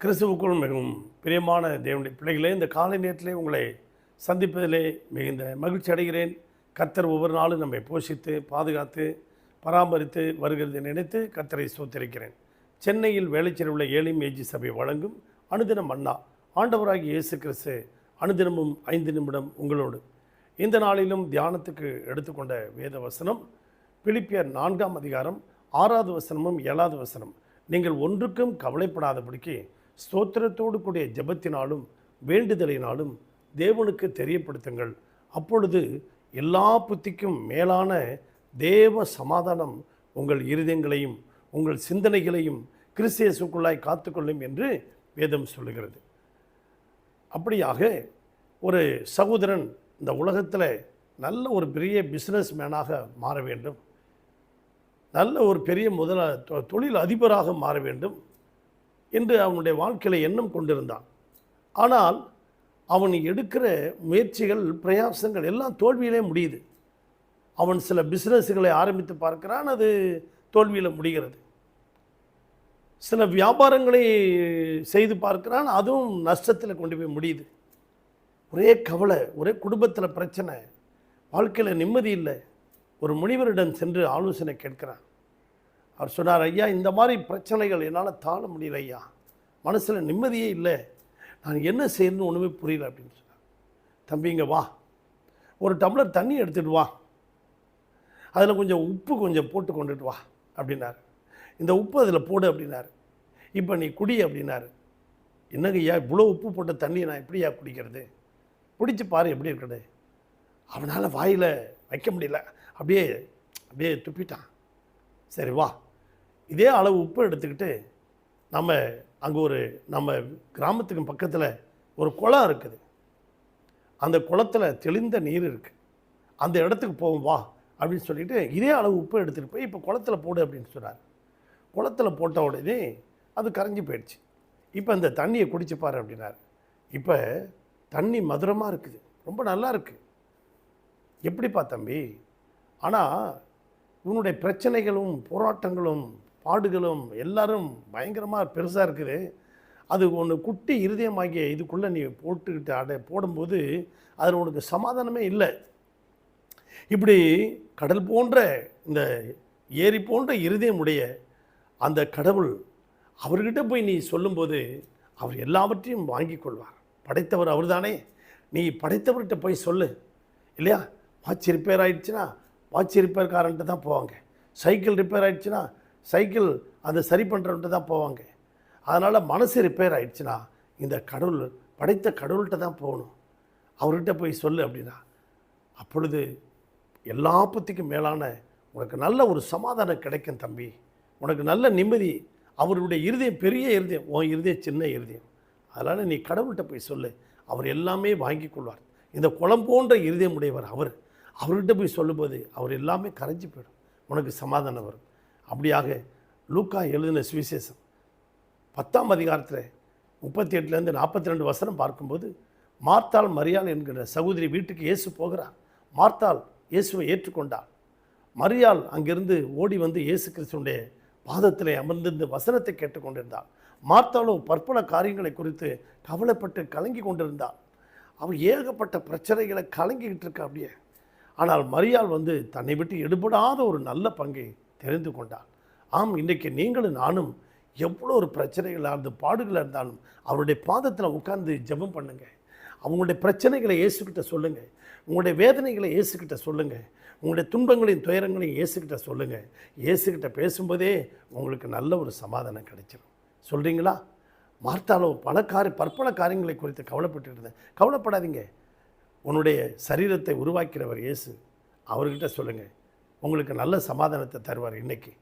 கிறிஸ்துவுக்குள் மிகவும் பிரியமான தேவனுடைய பிள்ளைகளே இந்த காலை நேரத்திலே உங்களை சந்திப்பதிலே மிகுந்த மகிழ்ச்சி அடைகிறேன். கர்த்தர் ஒவ்வொரு நாளும் நம்மை போஷித்து பாதுகாத்து பராமரித்து வருகிறது நினைத்து கர்த்தரை சோத்தரிக்கிறேன் சென்னையில் வேலைச்சேரி உள்ள ஏழை மேஜி சபை வழங்கும் அனுதினம் அண்ணா ஆண்டவராகி இயேசு கிறிஸ்து அனுதினமும் ஐந்து நிமிடம் உங்களோடு. இந்த நாளிலும் தியானத்துக்கு எடுத்துக்கொண்ட வேத வசனம் பிலிப்பியர் நான்காம் அதிகாரம் ஆறாவது வசனமும் ஏழாவது வசனம். நீங்கள் ஒன்றுக்கும் கவலைப்படாதபடிக்கு ஸ்தோத்திரத்தோடு கூடிய ஜெபத்தினாலும் வேண்டுதலினாலும் தேவனுக்கு தெரியப்படுத்துங்கள். அப்பொழுது எல்லா புத்திக்கும் மேலான தேவ சமாதானம் உங்கள் இருதயங்களையும் உங்கள் சிந்தனைகளையும் கிறிஸ்தியசுக்குள்ளாய் காத்துக்கொள்ளும் என்று வேதம் சொல்லுகிறது. அப்படியாக ஒரு சகோதரன் இந்த உலகத்தில் நல்ல ஒரு பெரிய பிஸ்னஸ் மேனாக மாற வேண்டும். நல்ல ஒரு பெரிய முதல தொ- தொழில் அதிபராக மாற வேண்டும். என்று அவனுடைய வாழ்க்கையில் எண்ணம் கொண்டிருந்தான். ஆனால் அவன் எடுக்கிற முயற்சிகள் பிரயாசங்கள் எல்லாம் தோல்வியிலே முடியுது. அவன் சில பிஸ்னஸ்களை ஆரம்பித்து பார்க்கிறான் அது தோல்வியில் முடிகிறது. சில வியாபாரங்களை செய்து பார்க்கிறான் அதுவும் நஷ்டத்தில் கொண்டு போய் முடியுது. ஒரே கவலை ஒரே குடும்பத்தில் பிரச்சனை வாழ்க்கையில் நிம்மதி இல்லை. ஒரு முனிவரிடம் சென்று ஆலோசனை கேட்கிறான். அவர் சொன்னார் ஐயா இந்த மாதிரி பிரச்சனைகள் என்னால் தாழ முடியல ஐயா. மனசில் நிம்மதியே இல்லை. நான் என்ன செய்யணும்னு ஒன்றுமே புரியல அப்படின்னு சொன்னார். தம்பிங்க வா. ஒரு டம்ளர் தண்ணி எடுத்துகிட்டு வா. அதில் கொஞ்சம் உப்பு கொஞ்சம் போட்டு கொண்டுட்டு வா அப்படின்னாரு. இந்த உப்பு அதில் போடு அப்படின்னாரு. இப்போ நீ குடி அப்படின்னாரு. என்னங்க ஐயா இவ்வளோ உப்பு போட்ட தண்ணியை நான் எப்படியா குடிக்கிறது? குடிச்சு பாரு எப்படி இருக்குது? அவனால் வாயில் வைக்க முடியல. அப்படியே அப்படியே துப்பிட்டான். சரி வா. இதே அளவு உப்பு எடுத்துக்கிட்டு நம்ம அங்கே ஒரு நம்ம கிராமத்துக்கு பக்கத்தில் ஒரு குளம் இருக்குது. அந்த குளத்தில் தெளிந்த நீர் இருக்குது அந்த இடத்துக்கு போவோம் வா அப்படின்னு சொல்லிட்டு இதே அளவு உப்பு எடுத்துகிட்டு போய் இப்போ குளத்துல போடு அப்படின்னு சொன்னார். குளத்துல போட்ட உடனே அது கரைஞ்சி போயிடுச்சு. இப்போ அந்த தண்ணியை குடிச்சுப்பார் பாரு அப்படின்னாரு. இப்போ தண்ணி மதுரமாக இருக்குது. ரொம்ப நல்லா இருக்குது எப்படிப்பா தம்பி? ஆனால் உன்னுடைய பிரச்சனைகளும் போராட்டங்களும் பாடுகளும் எல்லாரும் பயங்கரமாக பெருசாக இருக்குது. அது ஒன்று குட்டி இருதயமாகிய இதுக்குள்ளே நீ போட்டுக்கிட்டு அடை போடும்போது அதில் உனக்கு சமாதானமே இல்லை. இப்படி கடல் போன்ற இந்த ஏரி போன்ற இருதயமுடைய அந்த கடவுள் அவர்கிட்ட போய் நீ சொல்லும்போது அவர் எல்லாவற்றையும் வாங்கி கொள்வார். படைத்தவர் அவர்தானே. நீ படைத்தவர்கிட்ட போய் சொல்லு. இல்லையா? வாட்ச் ரிப்பேர் ஆகிடுச்சுன்னா வாட்ச் ரிப்பேர்காரன்ட்டு தான் போவாங்க. சைக்கிள் ரிப்பேர் ஆகிடுச்சுன்னா சைக்கிள் அதை சரி பண்ணுறவன்ட்டு தான் போவாங்க. அதனால் மனசு ரிப்பேர் ஆகிடுச்சுன்னா இந்த கடவுள் படைத்த கடவுள்கிட்ட தான் போகணும். அவர்கிட்ட போய் சொல்லு அப்படின்னா அப்பொழுது எல்லா பற்றிக்கும் மேலான உனக்கு நல்ல ஒரு சமாதானம் கிடைக்கும் தம்பி. உனக்கு நல்ல நிம்மதி அவருடைய இருதயம் பெரிய இருதயம் உன் இருதயம் சின்ன இருதயம். அதனால் நீ கடவுள்கிட்ட போய் சொல்லு. அவர் எல்லாமே வாங்கி கொள்வார். இந்த குளம் போன்ற இருதயம் உடையவர் அவர். அவர்கிட்ட போய் சொல்லும்போது அவர் எல்லாமே கரைஞ்சி போயிடும். உனக்கு சமாதானம் வரும். அப்படியாக லூக்கா எழுதின சுவிசேஷம். பத்தாம் அதிகாரத்தில் முப்பத்தி எட்டுலேருந்து நாற்பத்தி ரெண்டு வசனம் பார்க்கும்போது மார்த்தாள் மரியாள் என்கிற சகோதரி வீட்டுக்கு இயேசு போகிறார். மார்த்தாள் இயேசுவை ஏற்றுக்கொண்டாள். மரியாள் அங்கிருந்து ஓடி வந்து இயேசு கிறிஸ்துடைய பாதத்திலே அமர்ந்திருந்து வசனத்தை கேட்டுக்கொண்டிருந்தாள். மார்த்தாளோ பற்பல காரியங்களை குறித்து கவலைப்பட்டு கலங்கி கொண்டிருந்தாள். அவள் ஏகப்பட்ட பிரச்சனைகளை கலங்கிக்கிட்டு இருக்கா அப்படியே. ஆனால் மரியாள் வந்து தன்னை விட்டு எடுபடாத ஒரு நல்ல பங்கை தெரிந்து கொண்டான். ஆம் இன்றைக்கு நீங்களும் நானும் எவ்வளோ ஒரு பிரச்சனைகளாக இருந்து பாடுகளாக இருந்தாலும் அவருடைய பாதத்தில் உட்கார்ந்து ஜெபம் பண்ணுங்கள் அவங்களுடைய பிரச்சனைகளை இயேசுக்கிட்ட சொல்லுங்கள் உங்களுடைய வேதனைகளை இயேசுக்கிட்ட சொல்லுங்கள் உங்களுடைய துன்பங்களையும் துயரங்களையும் இயேசுக்கிட்ட சொல்லுங்கள் இயேசுக்கிட்ட பேசும்போதே உங்களுக்கு நல்ல ஒரு சமாதானம் கிடைச்சிடும் சொல்கிறீங்களா மார்த்தாலோ பல காரி பற்பல காரியங்களை குறித்து கவலைப்பட்டு இருந்தேன் கவலைப்படாதீங்க. உன்னுடைய சரீரத்தை உருவாக்கிறவர் இயேசு. அவர்கிட்ட சொல்லுங்கள் உங்களுக்கு நல்ல சமாதானத்தை தருவார் இன்னைக்கு.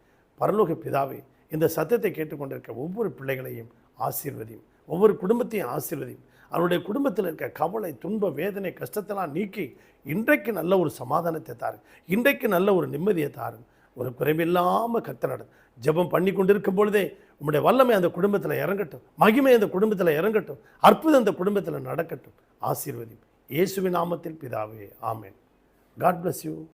பரலோக பிதாவே இந்த சத்தத்தை கேட்டுக்கொண்டிருக்க ஒவ்வொரு பிள்ளைகளையும் ஆசீர்வதியும். ஒவ்வொரு குடும்பத்தையும் ஆசீர்வதியும். அவருடைய குடும்பத்தில் இருக்க கவலை துன்ப வேதனை கஷ்டத்தெல்லாம் நீக்கி இன்றைக்கு நல்ல ஒரு சமாதானத்தை தாரு. இன்றைக்கு நல்ல ஒரு நிம்மதியை தாரு. ஒரு குறைவில்லாமல் கத்தனடும் ஜெபம் பண்ணி கொண்டிருக்கும் பொழுதே உம்முடைய வல்லமை அந்த குடும்பத்தில் இறங்கட்டும். மகிமை அந்த குடும்பத்தில் இறங்கட்டும். அற்புதம் அந்த குடும்பத்தில் நடக்கட்டும். ஆசீர்வதியும். இயேசுவின் நாமத்தில் பிதாவே ஆமேன். God bless you